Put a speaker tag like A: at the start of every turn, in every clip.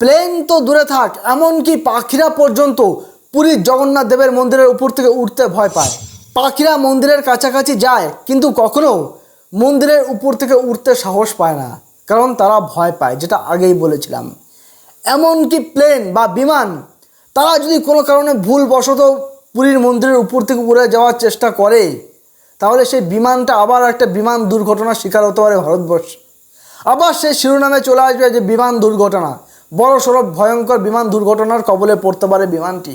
A: Plane তো দূরে থাক, এমনকি পাখিরা পর্যন্ত পুরীর জগন্নাথ দেবের মন্দিরের উপর থেকে উঠতে ভয় পায়। পাখিরা মন্দিরের কাছাকাছি যায়, কিন্তু কখনো মন্দিরের উপর থেকে উঠতে সাহস পায় না, কারণ তারা ভয় পায়, যেটা আগেই বলেছিলাম। এমনকি প্লেন বা বিমান, তারা যদি কোনো কারণে ভুলবশত পুরীর মন্দিরের উপর থেকে উড়ে যাওয়ার চেষ্টা করে, তাহলে সেই বিমানটা আবার একটা বিমান দুর্ঘটনার শিকার হতে পারে ভারতবর্ষ। আবার সেই শিরোনামে চলে আসবে যে বিমান দুর্ঘটনা। বড় সড়ো ভয়ঙ্কর বিমান দুর্ঘটনার কবলে পড়তে পারে বিমানটি।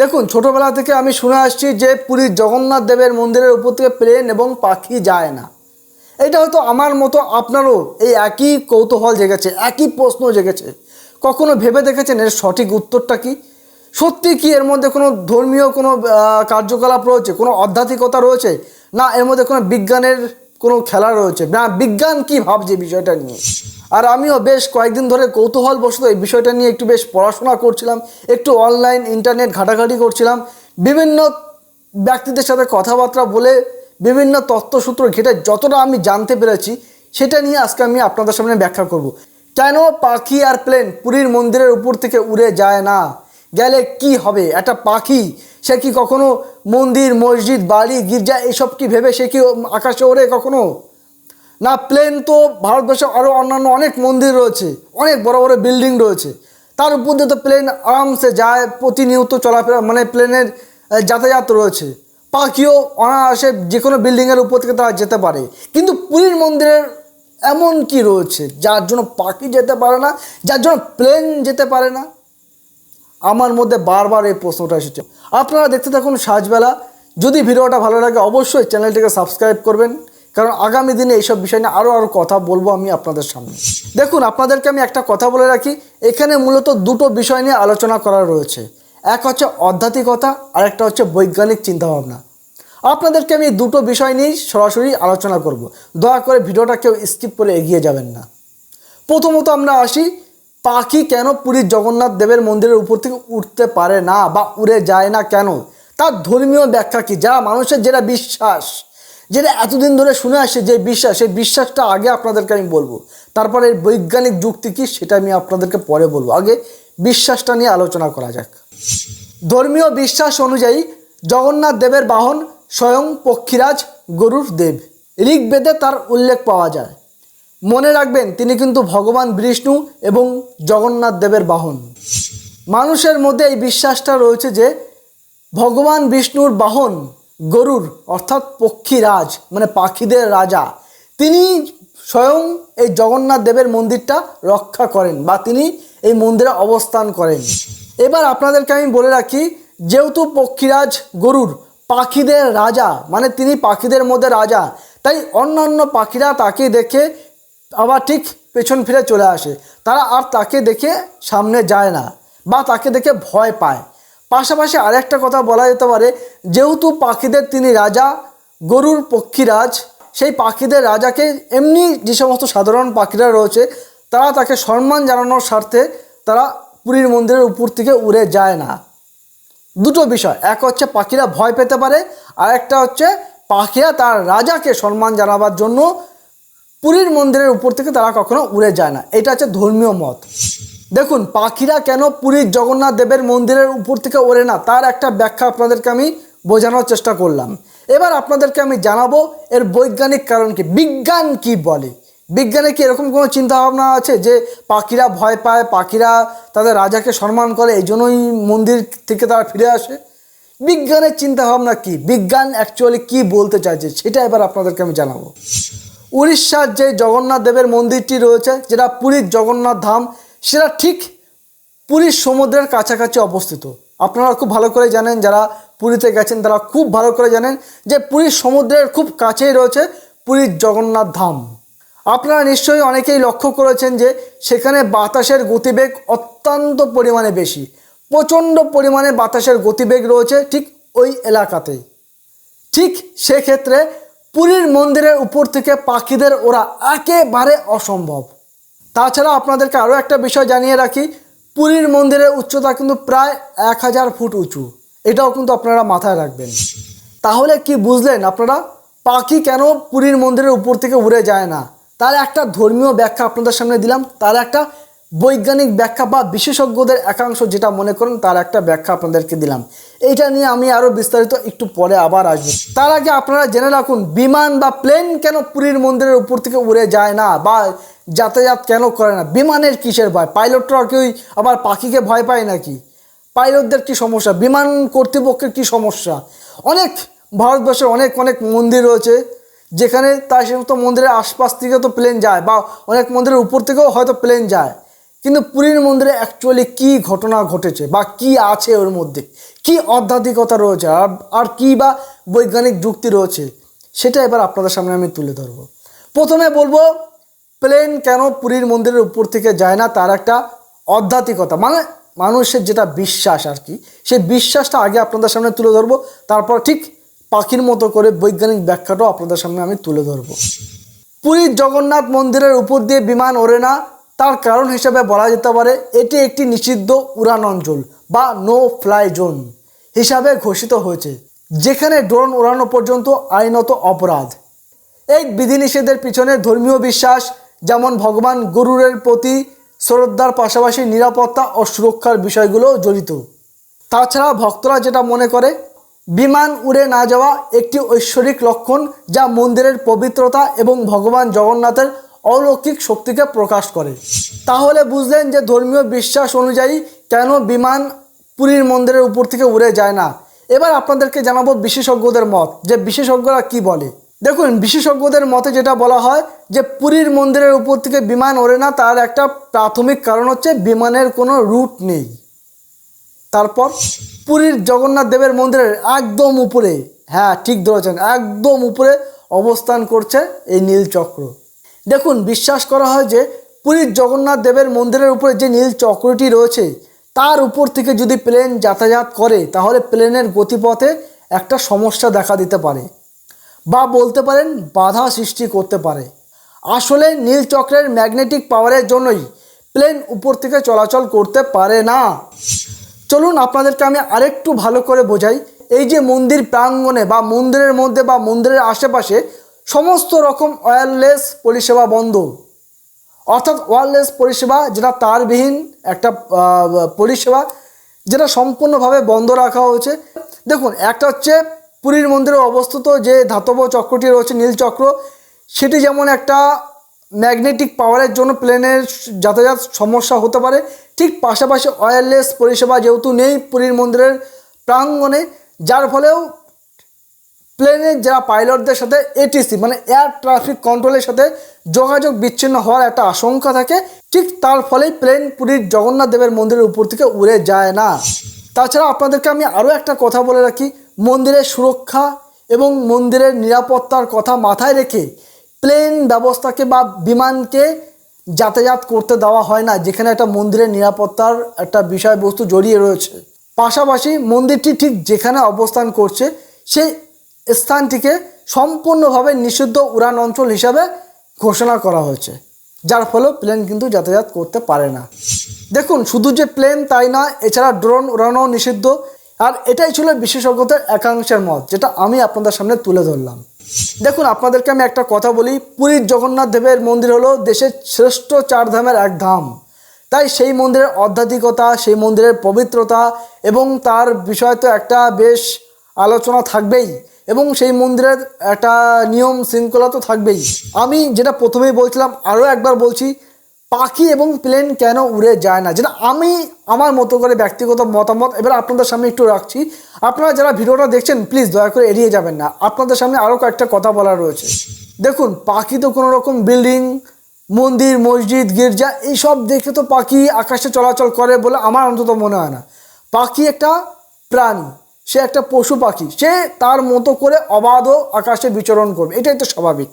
A: দেখুন, ছোটবেলা থেকে আমি শুনে আসছি যে পুরীর জগন্নাথ দেবের মন্দিরের উপর থেকে প্লেন এবং পাখি যায় না। এটা হয়তো আমার মতো আপনারও এই একই কৌতূহল জেগেছে, একই প্রশ্ন জেগেছে। কখনো ভেবে দেখেছেন এর সঠিক উত্তরটা কি? সত্যি কি এর মধ্যে কোনো ধর্মীয় কোনো কার্যকলাপ রয়েছে, কোনো আধ্যাত্মিকতা রয়েছে? না, এর মধ্যে কোনো বিজ্ঞানের কোনো খেলা রয়েছে। না, বিজ্ঞান কি ভাবছে বিষয়টা নিয়ে? আর আমিও বেশ কয়েকদিন ধরে কৌতূহল বসত এই বিষয়টা নিয়ে একটু বেশ পড়াশোনা করছিলাম, একটু অনলাইন ইন্টারনেট ঘাটাঘাটি করছিলাম, বিভিন্ন ব্যক্তিদের সাথে কথাবার্তা বলে বিভিন্ন তত্ত্বসূত্র ঘেটে যতটা আমি জানতে পেরেছি, সেটা নিয়ে আজকে আমি আপনাদের সামনে ব্যাখ্যা করব। কেন পাখি আর প্লেন পুরীর মন্দিরের উপর থেকে উড়ে যায় না? গেলে কি হবে? একটা পাখি সে কি কখনো মন্দির, মসজিদ, বাড়ি, গির্জা, এসব কি ভেবে সে কি আকাশে ওড়ে কখনো? না প্লেন তো ভারতবর্ষে আরও অন্যান্য অনেক মন্দির রয়েছে, অনেক বড় বড় বিল্ডিং রয়েছে। তার উপর দিয়ে তো প্লেন আরামসে যায়, প্রতিনিয়ত চলাফেরা মানে প্লেনের যাতায়াত রয়েছে। পাখিও অনায়াসে যে কোনো বিল্ডিংয়ের উপর থেকে তারা যেতে পারে। কিন্তু পুরীর মন্দিরের এমন কি রয়েছে, যার জন্য পাখি যেতে পারে না, যার জন্য প্লেন যেতে পারে না? আমার মধ্যে বারবার এই প্রশ্নটা এসেছে। আপনারা দেখতে থাকুন সাজবেলা। যদি ভিডিওটা ভালো লাগে, অবশ্যই চ্যানেলটিকে সাবস্ক্রাইব করবেন। কারণ আগামী দিনে এইসব বিষয় নিয়ে আরও আরও কথা বলব আমি আপনাদের সামনে। দেখুন, আপনাদেরকে আমি একটা কথা বলে রাখি। এখানে মূলত দুটো বিষয় নিয়ে আলোচনা করা রয়েছে। এক হচ্ছে আধ্যাত্মিকতা আর একটা হচ্ছে বৈজ্ঞানিক চিন্তাভাবনা। আপনাদেরকে আমি দুটো বিষয় নিয়েই সরাসরি আলোচনা করব। দয়া করে ভিডিওটা কেউ স্কিপ করে এগিয়ে যাবেন না। প্রথমত আমরা আসি পাখি কেন পুরীর জগন্নাথ দেবের মন্দিরের উপর থেকে উঠতে পারে না বা উড়ে যায় না কেন? তার ধর্মীয় ব্যাখ্যা কি? যা মানুষের যেটা বিশ্বাস, যেটা এতদিন ধরে শুনে আসে যে বিশ্বাস, সেই বিশ্বাসটা আগে আপনাদেরকে আমি বলব। তারপরে এর বৈজ্ঞানিক যুক্তি কী সেটা আমি আপনাদেরকে পরে বলব। আগে বিশ্বাসটা নিয়ে আলোচনা করা যাক। ধর্মীয় বিশ্বাস অনুযায়ী জগন্নাথ দেবের বাহন স্বয়ং পক্ষীরাজ গরুর দেব। ঋগ্বেদে তার উল্লেখ পাওয়া যায়। মনে রাখবেন, তিনি কিন্তু ভগবান বিষ্ণু এবং জগন্নাথ দেবের বাহন। মানুষের মধ্যে এই বিশ্বাসটা রয়েছে যে, ভগবান বিষ্ণুর বাহন গরুর, অর্থাৎ পক্ষীরাজ মানে পাখিদের রাজা। তিনি স্বয়ং এই জগন্নাথ দেবের মন্দিরটা রক্ষা করেন বা তিনি এই মন্দিরে অবস্থান করেন। এবার আপনাদেরকে আমি বলে রাখি, যেহেতু পক্ষীরাজ গরুর, পাখিদের রাজা মানে তিনি পাখিদের মধ্যে রাজা, তাই অন্য অন্য পাখিরা তাকে দেখে আবার ঠিক পেছন ফিরে চলে আসে। তারা আর তাকে দেখে সামনে যায় না বা তাকে দেখে ভয় পায়। পাশাপাশি আরেকটা কথা বলা যেতে পারে, যেহেতু পাখিদের তিনি রাজা, গরুর পক্ষীরাজ, সেই পাখিদের রাজাকে এমনি যে সমস্ত সাধারণ পাখিরা রয়েছে, তারা তাকে সম্মান জানানোর স্বার্থে তারা পুরীর মন্দিরের উপর থেকে উড়ে যায় না। দুটো বিষয়, এক হচ্ছে পাখিরা ভয় পেতে পারে আর একটা হচ্ছে পাখিরা তার রাজাকে সম্মান জানাবার জন্য পুরীর মন্দিরের উপর থেকে তারা কখনো উড়ে যায় না। এটা হচ্ছে ধর্মীয় মত। দেখুন, পাখিরা কেন পুরীর জগন্নাথ দেবের মন্দিরের উপর থেকে ওড়ে না? তার একটা ব্যাখ্যা আপনাদেরকে আমি বোঝানোর চেষ্টা করলাম। এবার আপনাদেরকে আমি জানাব, এর বৈজ্ঞানিক কারণ কি? বিজ্ঞান কি বলে? বিজ্ঞানে কি এরকম কোনো চিন্তা ভাবনা আছে যে পাখিরা ভয় পায়, পাখিরা তাদের রাজাকে সম্মান করে, এই জন্যই মন্দির থেকে তারা ফিরে আসে? বিজ্ঞানের চিন্তা ভাবনা কি? বিজ্ঞান অ্যাকচুয়ালি কি বলতে চাইছে? সেটা এবার আপনাদেরকে আমি জানাব। উড়িষ্যার যে জগন্নাথ দেবের মন্দিরটি রয়েছে, যেটা পুরীর জগন্নাথ ধাম, সেটা ঠিক পুরীর সমুদ্রের কাছাকাছি অবস্থিত। আপনারা খুব ভালো করে জানেন, যারা পুরীতে গেছেন, তারা খুব ভালো করে জানেন যে পুরীর সমুদ্রের খুব কাছেই রয়েছে পুরীর জগন্নাথ ধাম। আপনারা নিশ্চয়ই অনেকেই লক্ষ্য করেছেন যে সেখানে বাতাসের গতিবেগ অত্যন্ত পরিমাণে বেশি। প্রচণ্ড পরিমাণে বাতাসের গতিবেগ রয়েছে ঠিক ওই এলাকাতেই। ঠিক সেক্ষেত্রে পুরীর মন্দিরের উপর থেকে পাখিদের ওরা একেবারে অসম্ভব। তাছাড়া আপনাদেরকে আরও একটা বিষয় জানিয়ে রাখি, পুরীর মন্দিরের উচ্চতা কিন্তু প্রায় এক হাজার ফুট উঁচু। এটাও কিন্তু আপনারা মাথায় রাখবেন। তাহলে কি বুঝলেন আপনারা? পাখি কেন পুরীর মন্দিরের উপর থেকে উড়ে যায় না? তার একটা ধর্মীয় ব্যাখ্যা আপনাদের সামনে দিলাম, তার একটা বৈজ্ঞানিক ব্যাখ্যা বা বিশেষজ্ঞদের একাংশ যেটা মনে করেন, তার একটা ব্যাখ্যা আপনাদেরকে দিলাম। এইটা নিয়ে আমি আরও বিস্তারিত একটু পরে আবার আসব। তার আগে আপনারা জেনে রাখুন, বিমান বা প্লেন কেন পুরীর মন্দিরের উপর থেকে উড়ে যায় না বা যাতায়াত কেন করে না? বিমানের কিসের ভয়? পাইলটরা কেউই আবার পাখিকে ভয় পায় নাকি? পাইলটদের কি সমস্যা? বিমান কর্তৃপক্ষের কি সমস্যা? অনেক ভারতবর্ষের অনেক অনেক মন্দির রয়েছে, যেখানে তার সমস্ত মন্দিরের আশপাশ থেকে তো প্লেন যায় বা অনেক মন্দিরের উপর থেকেও হয়তো প্লেন যায়। কিন্তু পুরীর মন্দিরে অ্যাকচুয়ালি কি ঘটনা ঘটেছে বা কি আছে ওর মধ্যে? কি আধ্যাত্মিকতা রয়েছে? আর আর কি বা বৈজ্ঞানিক যুক্তি রয়েছে? সেটা এবার আপনাদের সামনে আমি তুলে ধরবো। প্রথমে বলব, প্লেন কেন পুরীর মন্দিরের উপর থেকে যায় না? তার একটা আধ্যাত্মিকতা মানে মানুষের যেটা বিশ্বাস আর কি, সেই বিশ্বাসটা আগে আপনাদের সামনে তুলে ধরবো, তারপর ঠিক পাখির মতো করে বৈজ্ঞানিক ব্যাখ্যাটাও আপনাদের সামনে আমি তুলে ধরবো। পুরীর জগন্নাথ মন্দিরের উপর দিয়ে বিমান ওড়ে না তার কারণ হিসেবে বলা যেতে পারে এটি একটি নিষিদ্ধ উড়ান অঞ্চল বা নো ফ্লাই জোন হিসাবে ঘোষিত হয়েছে, যেখানে ড্রোন ওড়ানো পর্যন্ত আইনত অপরাধ। এই বিধিনিষেধের পিছনে ধর্মীয় বিশ্বাস, যেমন ভগবান গরুরের প্রতি শ্রদ্ধার পাশাপাশি নিরাপত্তা ও সুরক্ষার বিষয়গুলো জড়িত। তাছাড়া ভক্তরা যেটা মনে করে, বিমান উড়ে না যাওয়া একটি ঐশ্বরিক লক্ষণ যা মন্দিরের পবিত্রতা এবং ভগবান জগন্নাথের অলৌকিক শক্তিকে প্রকাশ করে। তাহলে বুঝলেন যে ধর্মীয় বিশ্বাস অনুযায়ী কেন বিমান পুরীর মন্দিরের উপর থেকে উড়ে যায় না। এবার আপনাদেরকে জানাব বিশেষজ্ঞদের মত, যে বিশেষজ্ঞরা কি বলে। দেখুন, বিশেষজ্ঞদের মতে যেটা বলা হয় যে পুরীর মন্দিরের উপর থেকে বিমান ওড়ে না, তার একটা প্রাথমিক কারণ হচ্ছে বিমানের কোনো রুট নেই। তারপর, পুরীর জগন্নাথ দেবের মন্দিরের একদম উপরে হ্যাঁ ঠিক ধরেছেন, একদম উপরে অবস্থান করছে এই নীলচক্র দেখুন, বিশ্বাস করা হয় যে পুরীর জগন্নাথ দেবের মন্দিরের উপরে যে নীল চক্রটি রয়েছে, তার উপর থেকে যদি প্লেন যাতায়াত করে, তাহলে প্লেনের গতিপথে একটা সমস্যা দেখা দিতে পারে বা বলতে পারেন বাধা সৃষ্টি করতে পারে। আসলে নীলচক্রের ম্যাগনেটিক পাওয়ারের জন্যই প্লেন উপর থেকে চলাচল করতে পারে না। চলুন, আপনাদেরকে আমি আরেকটু ভালো করে বোঝাই। এই যে মন্দির প্রাঙ্গণে বা মন্দিরের মধ্যে বা মন্দিরের আশেপাশে সমস্ত রকম ওয়্যারলেস পরিষেবা বন্ধ। অর্থাৎ ওয়্যারলেস পরিষেবা যেটা তারবিহীন একটা পরিষেবা, যেটা সম্পূর্ণভাবে বন্ধ রাখা হয়েছে। দেখুন, একটা হচ্ছে পুরীর মন্দিরে অবস্থিত যে ধাতব চক্রটি রয়েছে, নীল চক্র, সেটি যেমন একটা ম্যাগনেটিক পাওয়ারের জন্য প্লেনের যাতায়াত সমস্যা হতে পারে, ঠিক পাশাপাশি ওয়্যারলেস পরিষেবা যেহেতু নেই পুরীর মন্দিরের প্রাঙ্গণে, যার ফলেও প্লেনের যারা পাইলটদের সাথে এটিসি মানে এয়ার ট্রাফিক কন্ট্রোলের সাথে যোগাযোগ বিচ্ছিন্ন হওয়ার একটা আশঙ্কা থাকে, ঠিক তার ফলেই প্লেন পুরীর জগন্নাথ দেবের মন্দিরের উপর থেকে উড়ে যায় না। তাছাড়া আপনাদেরকে আমি আরও একটা কথা বলে রাখি, মন্দিরের সুরক্ষা এবং মন্দিরের নিরাপত্তার কথা মাথায় রেখে প্লেন ব্যবস্থাকে বা বিমানকে যাতায়াত করতে দেওয়া হয় না, যেখানে একটা মন্দিরের নিরাপত্তার একটা বিষয়বস্তু জড়িয়ে রয়েছে। পাশাপাশি মন্দিরটি ঠিক যেখানে অবস্থান করছে, সেই স্থানটিকে সম্পূর্ণভাবে নিষিদ্ধ উড়ান অঞ্চল হিসাবে ঘোষণা করা হয়েছে, যার ফলে প্লেন কিন্তু যাতায়াত করতে পারে না। দেখুন, শুধু যে প্লেন তাই না এছাড়া ড্রোন উড়ানো নিষিদ্ধ। আর এটাই ছিল বিশেষজ্ঞদের একাংশের মত, যেটা আমি আপনাদের সামনে তুলে ধরলাম। দেখুন, আপনাদেরকে আমি একটা কথা বলি, পুরীর জগন্নাথ দেবের মন্দির হলো দেশের শ্রেষ্ঠ চার ধামের এক ধাম। তাই সেই মন্দিরের আধ্যাত্মিকতা সেই মন্দিরের পবিত্রতা এবং তার বিষয় তো একটা বেশ আলোচনা থাকবেই। এবং সেই মন্দিরের একটা নিয়ম শৃঙ্খলা তো থাকবেই। আমি যেটা প্রথমেই বলছিলাম আরও একবার বলছি, পাখি এবং প্লেন কেন উড়ে যায় না? যেটা আমি আমার মতো করে ব্যক্তিগত মতামত, এবার আপনাদের সামনে একটু রাখছি। আপনারা যারা ভিডিওটা দেখছেন প্লিজ দয়া করে এড়িয়ে যাবেন না। আপনাদের সামনে আরও কয়েকটা কথা বলা রয়েছে। দেখুন, পাখি তো কোনো রকম বিল্ডিং মন্দির, মসজিদ, গির্জা, এইসব দেখে তো পাখি আকাশে চলাচল করে বলে আমার অন্তত মনে হয় না। পাখি একটা প্রাণী। সে একটা পশু পাখি, সে তার মতো করে অবাধ আকাশে বিচরণ করবে, এটাই তো স্বাভাবিক।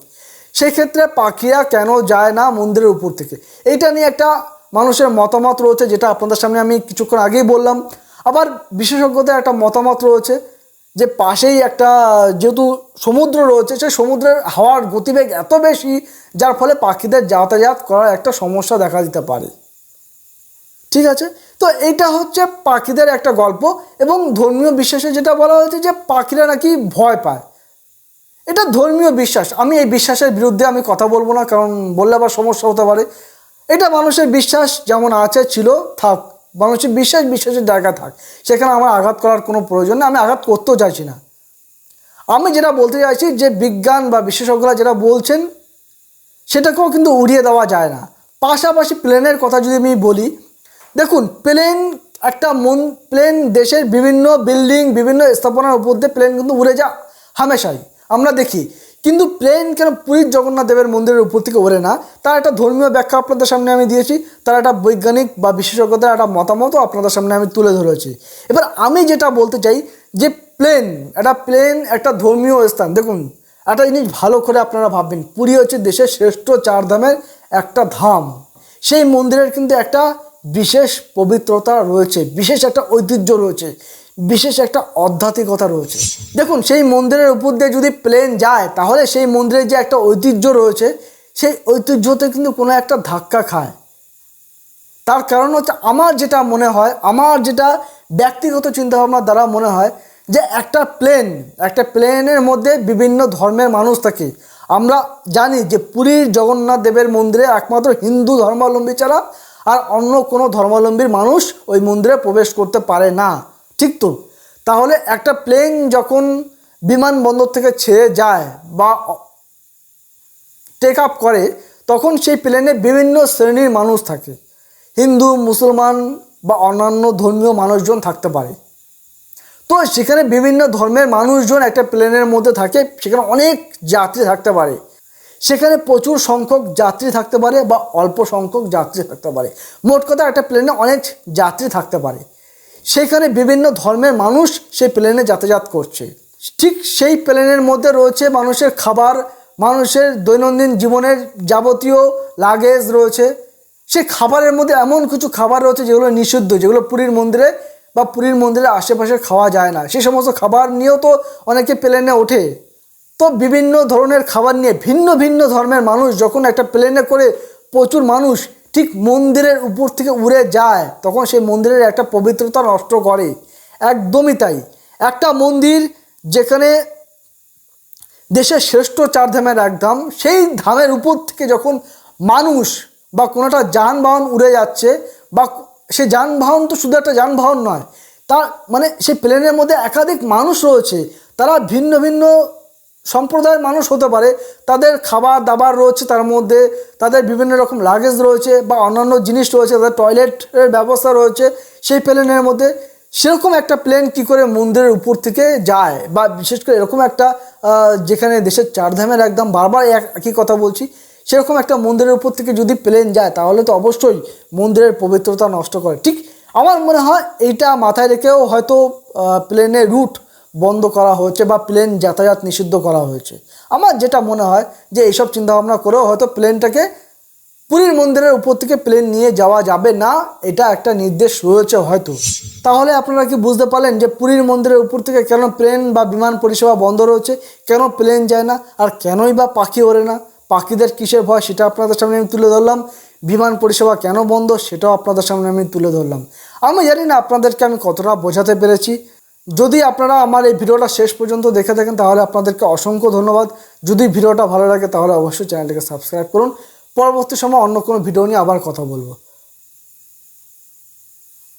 A: সেই ক্ষেত্রে পাখিরা কেন যায় না মন্দিরের উপর থেকে? এইটা নিয়ে একটা মানুষের মতামত রয়েছে, যেটা আপনাদের সামনে আমি কিছুক্ষণ আগেই বললাম। আবার বিশেষজ্ঞদের একটা মতামত রয়েছে, যে পাশেই একটা যেহেতু সমুদ্র রয়েছে সে সমুদ্রের হাওয়ার গতিবেগ এত বেশি, যার ফলে পাখিদের যাতায়াত করার একটা সমস্যা দেখা দিতে পারে। ঠিক আছে? তো এইটা হচ্ছে পাখিদের একটা গল্প এবং ধর্মীয় বিশ্বাসে যেটা বলা হয়েছে যে পাখিরা নাকি ভয় পায়। এটা ধর্মীয় বিশ্বাস। আমি এই বিশ্বাসের বিরুদ্ধে আমি কথা বলব না, কারণ বললে আবার সমস্যা হতে পারে। এটা মানুষের বিশ্বাস যেমন আছে, ছিল, থাক। মানুষের বিশ্বাস, বিশ্বাসের জায়গা থাক। সেখানে আমার আঘাত করার কোনো প্রয়োজন নেই। আমি আঘাত করতেও চাইছি না। আমি যেটা বলতে চাইছি যে বিজ্ঞান বা বিশেষজ্ঞরা যেটা বলছেন, সেটাকেও কিন্তু উড়িয়ে দেওয়া যায় না। পাশাপাশি প্লেনের কথা যদি আমি বলি দেখুন প্লেন একটা মন প্লেন দেশের বিভিন্ন বিল্ডিং বিভিন্ন স্থাপনার উপর দিয়ে প্লেন কিন্তু উড়ে যা হামেশাই। আমরা দেখি, কিন্তু প্লেন কেন পুরীর জগন্নাথ দেবের মন্দিরের উপর থেকে ওড়ে না? তার একটা ধর্মীয় ব্যাখ্যা আপনাদের সামনে আমি দিয়েছি, তার একটা বৈজ্ঞানিক বা বিশেষজ্ঞদের একটা মতামতও আপনাদের সামনে আমি তুলে ধরেছি। এবার আমি যেটা বলতে চাই, যে প্লেন একটা প্লেন একটা ধর্মীয় স্থান, দেখুন, একটা জিনিস ভালো করে আপনারা ভাববেন, পুরী হচ্ছে দেশের শ্রেষ্ঠ চার ধামের একটা ধাম। সেই মন্দিরের কিন্তু একটা বিশেষ পবিত্রতা রয়েছে, বিশেষ একটা ঐতিহ্য রয়েছে, বিশেষ একটা আধ্যাত্মিকতা রয়েছে। দেখুন, সেই মন্দিরের উপর দিয়ে যদি প্লেন যায়, তাহলে সেই মন্দিরের যে একটা ঐতিহ্য রয়েছে, সেই ঐতিহ্যতে কিন্তু কোনো একটা ধাক্কা খায়। তার কারণ হচ্ছে, আমার যেটা মনে হয়, আমার যেটা ব্যক্তিগত চিন্তাভাবনার দ্বারা মনে হয়, যে একটা প্লেন একটা প্লেনের মধ্যে বিভিন্ন ধর্মের মানুষ থাকে। আমরা জানি যে পুরীর জগন্নাথ দেবের মন্দিরে একমাত্র হিন্দু ধর্মাবলম্বী ছাড়া আর অন্য কোনো ধর্মাবলম্বীর মানুষ ওই মন্দিরে প্রবেশ করতে পারে না। ঠিক তো? তাহলে একটা প্লেন যখন বিমানবন্দর থেকে ছেড়ে যায় বা টেক আপ করে, তখন সেই প্লেনে বিভিন্ন শ্রেণির মানুষ থাকে। হিন্দু, মুসলমান বা অন্যান্য ধর্মীয় মানুষজন থাকতে পারে। তো সেখানে বিভিন্ন ধর্মের মানুষজন একটা প্লেনের মধ্যে থাকে, সেখানে অনেক যাত্রী থাকতে পারে। সেখানে প্রচুর সংখ্যক যাত্রী থাকতে পারে বা অল্প সংখ্যক যাত্রী থাকতে পারে। মোট কথা একটা প্লেনে অনেক যাত্রী থাকতে পারে। সেখানে বিভিন্ন ধর্মের মানুষ সেই প্লেনে যাতায়াত করছে। ঠিক সেই প্লেনের মধ্যে রয়েছে মানুষের খাবার, মানুষের দৈনন্দিন জীবনের যাবতীয় লাগেজ রয়েছে। সেই খাবারের মধ্যে এমন কিছু খাবার রয়েছে যেগুলো নিষিদ্ধ, যেগুলো পুরীর মন্দিরে বা পুরীর মন্দিরের আশেপাশে খাওয়া যায় না। সেই সমস্ত খাবার নিয়েও তো অনেকে প্লেনে ওঠে। তো বিভিন্ন ধরনের খাবার নিয়ে, ভিন্ন ভিন্ন ধর্মের মানুষ যখন একটা প্লেনে করে প্রচুর মানুষ ঠিক মন্দিরের উপর থেকে উড়ে যায়, তখন সেই মন্দিরের একটা পবিত্রতা নষ্ট করে। একদমই তাই। একটা মন্দির যেখানে দেশের শ্রেষ্ঠ চার ধামের এক ধাম, সেই ধামের উপর থেকে যখন মানুষ বা কোনোটা যানবাহন উড়ে যাচ্ছে বা সে যানবাহন তো শুধু একটা যানবাহন নয়, তার মানে সেই প্লেনের মধ্যে একাধিক মানুষ রয়েছে, তারা ভিন্ন ভিন্ন সম্প্রদায়ের মানুষ হতে পারে, তাদের খাবার দাবার রয়েছে তার মধ্যে, তাদের বিভিন্ন রকম লাগেজ রয়েছে বা অন্যান্য জিনিস রয়েছে, তাদের টয়লেটের ব্যবস্থা রয়েছে সেই প্লেনের মধ্যে। সেরকম একটা প্লেন কি করে মন্দিরের উপর থেকে যায় বা বিশেষ করে এরকম একটা যেখানে দেশের চারধামের একদম বারবার এক, একই কথা বলছি, সেরকম একটা মন্দিরের উপর থেকে যদি প্লেন যায়, তাহলে তো অবশ্যই মন্দিরের পবিত্রতা নষ্ট করে। ঠিক আমার মনে হয় এইটা মাথায় রেখেও হয়তো প্লেনের রুট বন্ধ করা হয়েছে বা প্লেন যাতায়াত নিষিদ্ধ করা হয়েছে। আমার যেটা মনে হয় যে এইসব চিন্তাভাবনা করেও হয়তো প্লেনটাকে পুরীর মন্দিরের উপর থেকে প্লেন নিয়ে যাওয়া যাবে না, এটা একটা নির্দেশ রয়েছে হয়তো। তাহলে আপনারা কি বুঝতে পারলেন যে পুরীর মন্দিরের উপর থেকে কেন প্লেন বা বিমান পরিষেবা বন্ধ রয়েছে, কেন প্লেন যায় না, আর কেনই বা পাখি ওড়ে না? পাখিদের কিসের ভয় সেটা আপনাদের সামনে আমি তুলে ধরলাম। বিমান পরিষেবা কেন বন্ধ সেটাও আপনাদের সামনে আমি তুলে ধরলাম। আমি জানি না আপনাদেরকে আমি কতটা বোঝাতে পেরেছি। যদি আপনারা আমার এই ভিডিওটা শেষ পর্যন্ত দেখে থাকেন, তাহলে আপনাদেরকে অসংখ্য ধন্যবাদ। যদি ভিডিওটা ভালো লাগে, তাহলে অবশ্যই চ্যানেলটিকে সাবস্ক্রাইব করুন। পরবর্তী সময় অন্য কোনো ভিডিও নিয়ে আবার কথা বলব।